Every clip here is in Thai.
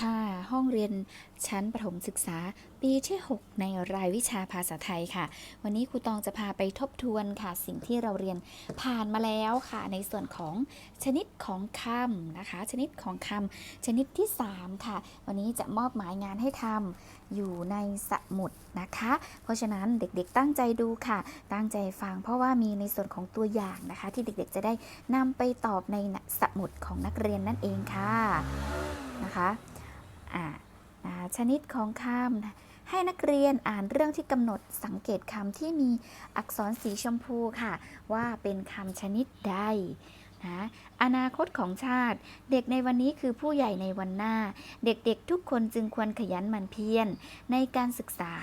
ค่ะ ห้องเรียนชั้นประถมศึกษาปีที่ 6 ในรายวิชาภาษาไทยค่ะ วันนี้ครูตองจะพาไปทบทวนค่ะ สิ่งที่เราเรียนผ่านมาแล้วค่ะ ในส่วนของชนิดของคำนะคะ ชนิดของคำชนิดที่ 3 ค่ะ วันนี้จะมอบหมายงานให้ทำอยู่ในสมุดนะคะ เพราะฉะนั้นเด็กๆตั้งใจดูค่ะ ตั้งใจฟังเพราะว่ามีในส่วนของตัวอย่างนะคะ ที่เด็กๆจะได้นำไปตอบในสมุดของนักเรียนนั่นเองค่ะนะคะ ชนิดของคำให้นักเรียนอ่านเรื่องที่กำหนดสังเกตคำที่มีอักษรสีชมพูค่ะ ว่าเป็นคำชนิดใดนะอนาคตของชาติ เด็กในวันนี้คือผู้ใหญ่ในวันหน้า เด็กๆทุกคนจึงควรขยันหมั่นเพียรในการศึกษา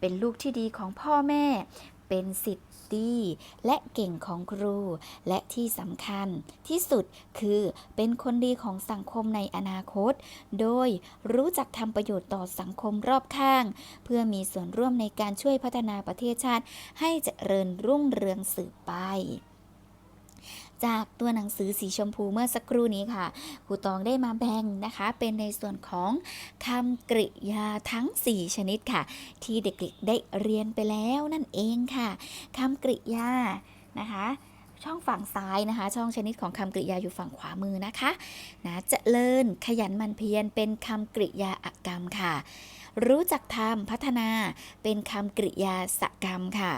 เป็นลูกที่ดีของพ่อแม่ เป็นสิทธิ์ดีและเก่งของครู และที่สำคัญที่สุดคือเป็นคนดีของสังคมในอนาคต โดยรู้จักทำประโยชน์ต่อสังคมรอบข้าง เพื่อมีส่วนร่วมในการช่วยพัฒนาประเทศชาติ ให้เจริญรุ่งเรืองสืบไป จากตัวหนังสือสีชมพูเมื่อสักครู่นี้ค่ะครูตองได้มาแบ่งนะคะ เป็นในส่วนของคำกริยาทั้ง 4 ชนิดค่ะ ที่เด็กๆได้เรียนไปแล้วนั่นเองค่ะคำกริยานะคะช่องฝั่งซ้ายนะคะ ช่องชนิดของคำกริยาอยู่ฝั่งขวามือนะคะนะจะเจริญขยันมันเพียรเป็นคำกริยาอักกรรมค่ะ รู้จักทำพัฒนาเป็นคำกริยาสกรรมค่ะ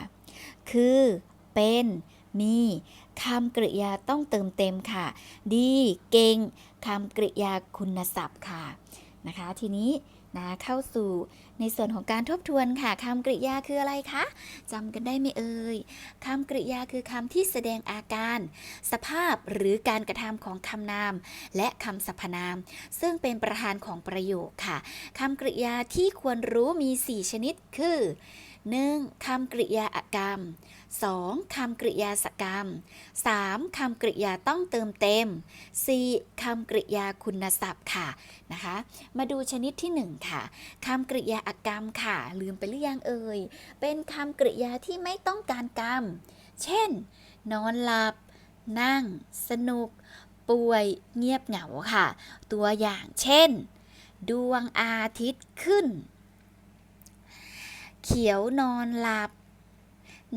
คือเป็น มีคำกริยาต้องเติมเต็มค่ะ ดี เก่งคำกริยาคุณศัพท์ค่ะนะคะ ทีนี้นะเข้าสู่ในส่วนของการทบทวนค่ะคำกริยาคืออะไรคะจำกันได้ไหมเอ่ยคำกริยาคือคำที่แสดงอาการ สภาพหรือการกระทำของคำนาม และคำสรรพนาม ซึ่งเป็นประธานของประโยคค่ะคำกริยาที่ควรรู้มี 4 ชนิดคือ 1. คำกริยาอากรรม 2. คำกริยาสกรรม 3. คำกริยาต้องเติมเต็ม 4. คำกริยาคุณศัพท์ค่ะนะคะ มาดูชนิดที่ 1 ค่ะคำกริยาอากรรมค่ะ ลืมไปหรือยังเอ่ย เป็นคำกริยาที่ไม่ต้องการกรรม เช่น นอนหลับ นั่ง สนุก ป่วย เงียบเหงาค่ะ ตัวอย่างเช่น ดวงอาทิตย์ขึ้น เขียวนอนหลับ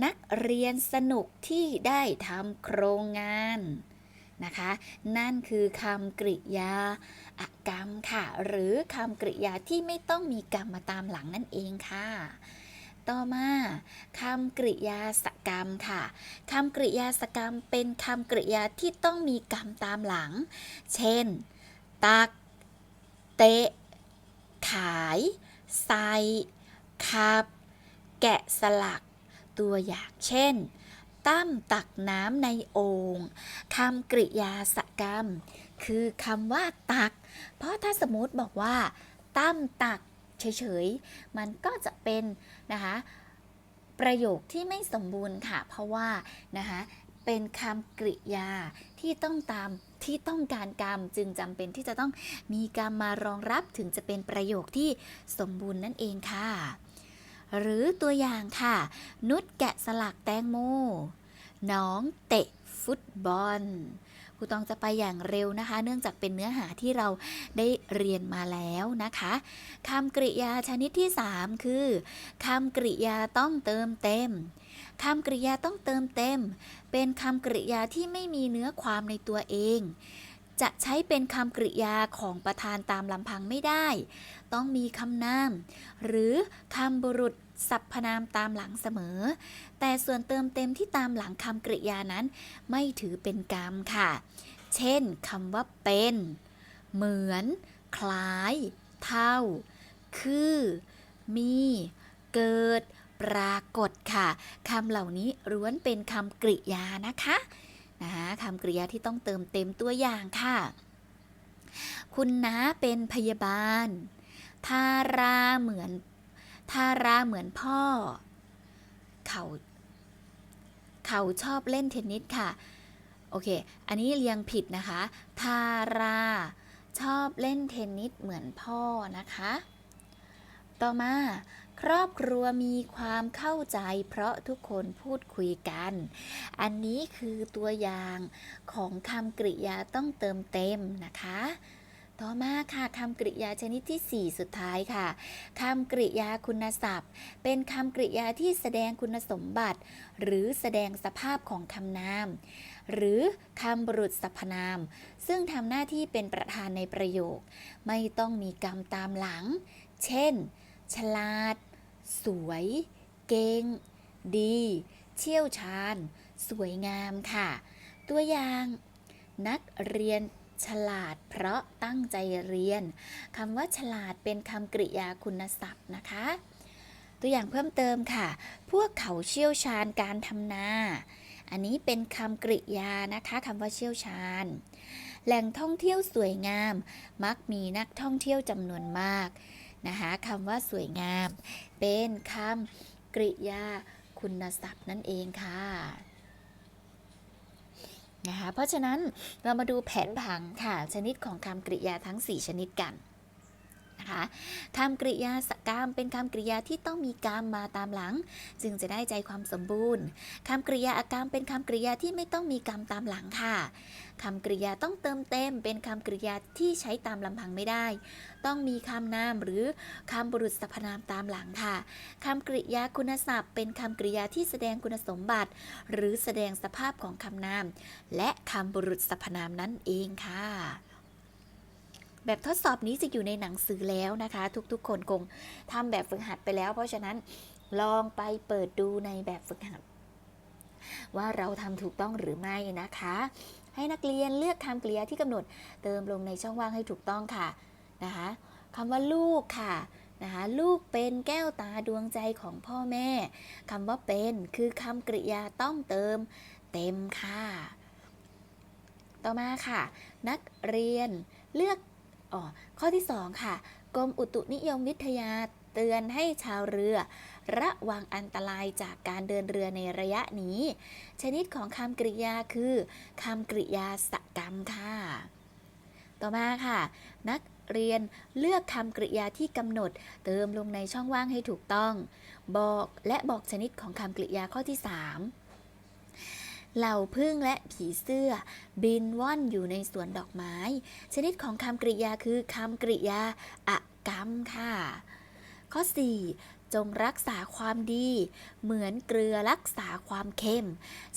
นักเรียนสนุกที่ได้ทำโครงงานนะคะ นั่นคือคำกริยาอากรรมค่ะ หรือคำกริยาที่ไม่ต้องมีกรรมมาตามหลังนั่นเองค่ะ ต่อมาคำกริยาสกรรมค่ะคำกริยาสกรรมเป็นคำกริยาที่ต้องมีกรรมตามหลัง เช่น ตัก เตะ ขาย ใส่ ขับ แกะสลัก ตัวอย่างเช่น ตั้มตักน้ำในโอ่งคำกริยาสกรรม คือคำว่าตัก เพราะถ้าสมมติบอกว่า ตั้มตักเฉยๆ มันก็จะเป็นนะคะประโยคที่ไม่สมบูรณ์ค่ะ เพราะว่านะคะเป็นคำกริยาที่ต้องตามที่ต้องการกรรมจึงจำเป็นที่จะต้องมีกรรมมารองรับถึงจะเป็นประโยคที่สมบูรณ์นั่นเองค่ะ หรือตัวอย่างค่ะ นุชแกะสลักแตงโม น้องเตะฟุตบอลครูตองจะไปอย่างเร็วนะคะ เนื่องจากเป็นเนื้อหาที่เราได้เรียนมาแล้วนะคะคำกริยาชนิดที่ 3 คือคำกริยาต้องเติมเต็มคำกริยาต้องเติมเต็ม เป็นคำกริยาที่ไม่มีเนื้อความในตัวเอง จะใช้เป็นคำกริยาของประธานตามลำพังไม่ได้ ต้องมีคำนาม หรือคำบุรุษสรรพนามตามหลังเสมอ แต่ส่วนเติมเต็มที่ตามหลังคำกริยานั้น ไม่ถือเป็นกรรมค่ะ เช่นคำว่าเป็น เหมือน คล้าย เท่า คือ มี เกิด ปรากฏค่ะคำเหล่านี้ล้วนเป็นคำกริยานะคะนะคะคำกริยาที่ต้องเติมเต็มตัวอย่างค่ะ คุณน้าเป็นพยาบาล ทาราเหมือนทาราเหมือนพ่อ เขาเขาชอบเล่นเทนนิสค่ะ โอเค อันนี้เรียงผิดนะคะ ทาราชอบเล่นเทนนิสเหมือนพ่อนะคะ ต่อมาครอบครัวมีความเข้าใจเพราะทุกคนพูดคุยกัน อันนี้คือตัวอย่างของคำกริยาต้องเติมเต็มนะคะ ต่อมาค่ะคำกริยาชนิดที่ 4 สุดท้ายค่ะคำกริยาคุณศัพท์ เป็นคำกริยาที่แสดงคุณสมบัติ หรือแสดงสภาพของคำนาม หรือคำบุรุษสรรพนาม ซึ่งทำหน้าที่เป็นประธานในประโยค ไม่ต้องมีกรรมตามหลัง เช่น ฉลาด สวย เก่ง ดี เชี่ยวชาญ สวยงามค่ะ ตัวอย่าง นักเรียน ฉลาดเพราะตั้งใจเรียนคำว่าฉลาดเป็นคำกริยาคุณศัพท์นะคะ ตัวอย่างเพิ่มเติมค่ะ พวกเขาเชี่ยวชาญการทำนา อันนี้เป็นคำกริยานะคะคำว่าเชี่ยวชาญ แหล่งท่องเที่ยวสวยงาม มักมีนักท่องเที่ยวจำนวนมากนะคะคำว่าสวยงาม เป็นคำกริยาคุณศัพท์นั่นเองค่ะ นะคะเพราะฉะนั้นเรามาดูแผนผังค่ะ ชนิดของคำกริยาทั้ง 4 ชนิดกัน นะคะคำกริยาสกรรมเป็นคำกริยาที่ต้องมีกรรมมาตามหลัง จึงจะได้ใจความสมบูรณ์คำกริยาอากรรมเป็นคำกริยาที่ไม่ต้องมีกรรมตามหลังค่ะคำกริยาต้องเติมเต็ม เป็นคำกริยาที่ใช้ตามลำพังไม่ได้ ต้องมีคำนามหรือคำบุรุษสรรพนามตามหลังค่ะคำกริยาคุณศัพท์ เป็นคำกริยาที่แสดงคุณสมบัติ หรือแสดงสภาพของคำนาม และคำบุรุษสรรพนามนั่นเองค่ะ แบบทดสอบนี้จะอยู่ในหนังสือแล้วนะคะ ทุกๆ คนคงทำแบบฝึกหัดไปแล้ว เพราะฉะนั้นลองไปเปิดดูในแบบฝึกหัด ว่าเราทำถูกต้องหรือไม่นะคะ ให้นักเรียนเลือกคำกริยาที่กำหนดเติมลงในช่องว่างให้ถูกต้องค่ะนะคะคำว่าลูกค่ะนะคะลูกเป็นแก้วตาดวงใจของพ่อแม่คำว่าเป็นคือคำกริยาต้องเติมเต็มค่ะ ต่อมาค่ะ นักเรียนเลือก อ๋อข้อที่ 2 ค่ะ กรมอุตุนิยมวิทยาเตือนให้ชาวเรือ ระวังอันตรายจากการเดินเรือในระยะนี้ ชนิดของคำกริยาคือคำกริยาสกรรมค่ะ ต่อมาค่ะ นักเรียนเลือกคำกริยาที่กำหนด เติมลงในช่องว่างให้ถูกต้อง บอกและบอกชนิดของคำกริยาข้อที่ 3 เหล่าพึ่งและผีเสื้อ บินว่อนอยู่ในสวนดอกไม้ ชนิดของคำกริยาคือคำกริยาอกรรมค่ะ ข้อ 4 จงรักษาความดี เหมือนเกลือรักษาความเค็ม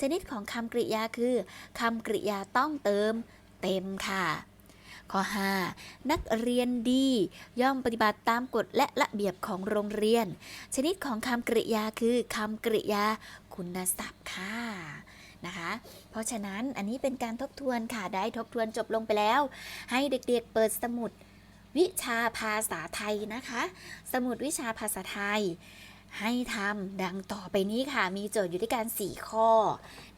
ชนิดของคำกริยาคือคำกริยาต้องเติม เต็มค่ะข้อ 5 นักเรียนดี ย่อมปฏิบัติตามกฎและระเบียบของโรงเรียน ชนิดของคำกริยาคือคำกริยาคุณศัพท์ค่ะ นะคะ เพราะฉะนั้นอันนี้เป็นการทบทวนค่ะ ได้ทบทวนจบลงไปแล้ว ให้เด็กๆเปิดสมุดวิชาภาษาไทยนะคะ สมุดวิชาภาษาไทย ให้ทำดังต่อไปนี้ค่ะ มีโจทย์อยู่ด้วยกัน4ข้อ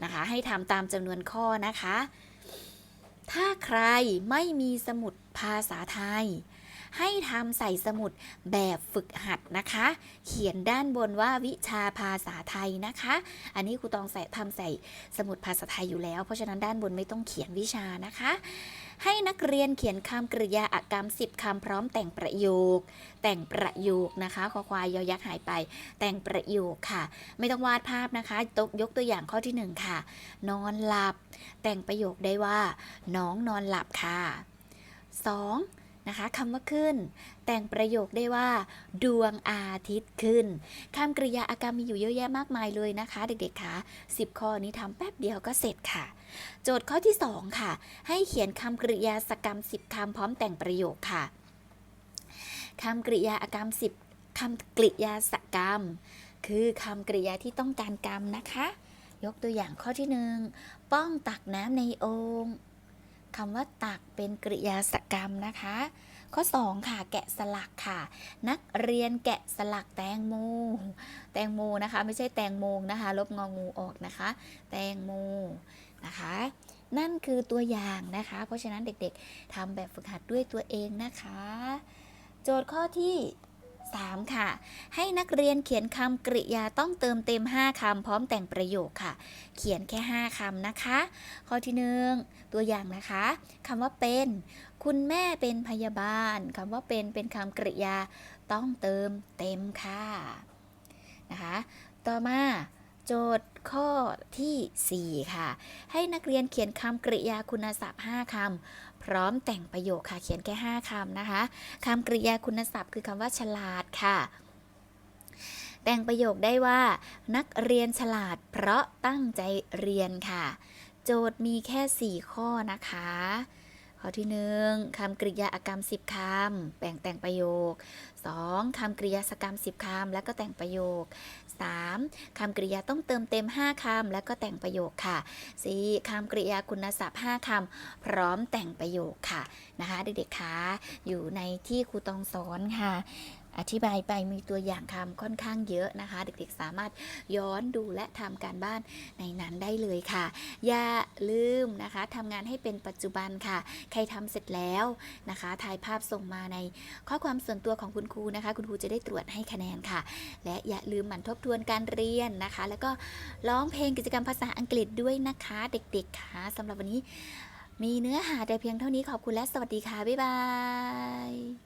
นะคะ ให้ทำตามจำนวนข้อนะคะ ถ้าใครไม่มีสมุดภาษาไทย ให้ทำใส่สมุดแบบฝึกหัดนะคะ เขียนด้านบนว่าวิชาภาษาไทยนะคะ อันนี้ครูตองใส่ทำใส่สมุดภาษาไทยอยู่แล้ว เพราะฉะนั้นด้านบนไม่ต้องเขียนวิชานะคะ ให้นักเรียนเขียนคำกริยาอากรรม 10คำพร้อมแต่งประโยค แต่งประโยคนะคะคอควายยอยักษ์หายไป แต่งประโยคค่ะ ไม่ต้องวาดภาพนะคะตกยกตัวอย่างข้อที่หนึ่งค่ะ นอนหลับ แต่งประโยคได้ว่า น้องนอนหลับค่ะ 2. นะคะคำว่าขึ้น แต่งประโยคได้ว่า ดวงอาทิตย์ขึ้นคำกริยาอากรรมีอยู่เยอะแยะมากมายเลยนะคะ เด็กๆคะ10 ข้อนี้ทำแป๊บเดียวก็เสร็จค่ะ โจทย์ข้อที่ 2 ค่ะ ให้เขียนคำกริยาสกรรม 10คำพร้อมแต่งประโยคค่ะคำกริยาอากรรม 10คำกริยาสกรรม คือคำกริยาที่ต้องการกรรมนะคะ ยกตัวอย่างข้อที่หนึ่งป้องตักน้ำในโอ่ง คำว่าตักเป็นกริยาสกรรมนะคะ ข้อ 2 ค่ะ แกะสลักค่ะ นักเรียนแกะสลักแตงโม แตงโมนะคะ ไม่ใช่แตงโมงนะคะ ลบงองูออกนะคะ แตงโมนะคะ นั่นคือตัวอย่างนะคะ เพราะฉะนั้นเด็กๆทำแบบฝึกหัดด้วยตัวเองนะคะ โจทย์ข้อที่ 3 ค่ะ ให้นักเรียนเขียนคำกริยาต้องเติมเต็ม 5คำพร้อมแต่งประโยคค่ะ เขียนแค่ 5คำนะคะ ข้อที่หนึ่งตัวอย่างนะคะคำว่าเป็น คุณแม่เป็นพยาบาลคำว่าเป็นเป็นคำกริยาต้องเติมเต็มค่ะนะคะต่อมาโจทย์ข้อที่ 4 ค่ะ ให้นักเรียนเขียนคำกริยาคุณศัพท์ 5คำ พร้อมแต่งประโยคค่ะ เขียนแค่ 5คำนะคะคำกริยาคุณศัพท์คือคำว่าฉลาดค่ะ แต่งประโยคได้ว่า นักเรียนฉลาดเพราะตั้งใจเรียนค่ะ โจทย์มีแค่ 4 ข้อนะคะ ข้อที่1คำกริยาอากรรม 10คำแบ่งแต่งประโยค 2. คำกริยาสกรรม 10คำแล้วก็แต่งประโยค 3. คำกริยาต้องเติมเต็ม 5คำแล้วก็แต่งประโยคค่ะ 4. คำกริยาคุณศัพท์ 5คำพร้อมแต่งประโยคค่ะนะคะเด็กๆคะอยู่ในที่ครูตองสอนค่ะ อธิบายไปมีตัวอย่างคำค่อนข้างเยอะนะคะ เด็กๆสามารถย้อนดูและทำการบ้านในนั้นได้เลยค่ะ อย่าลืมนะคะทำงานให้เป็นปัจจุบันค่ะ ใครทำเสร็จแล้วนะคะถ่ายภาพส่งมาในข้อความส่วนตัวของคุณครูนะคะ คุณครูจะได้ตรวจให้คะแนนค่ะ และอย่าลืมหมั่นทบทวนการเรียนนะคะ แล้วก็ร้องเพลงกิจกรรมภาษาอังกฤษด้วยนะคะ เด็กๆค่ะสำหรับวันนี้มีเนื้อหาแต่เพียงเท่านี้ขอบคุณและสวัสดีค่ะ บ๊ายบาย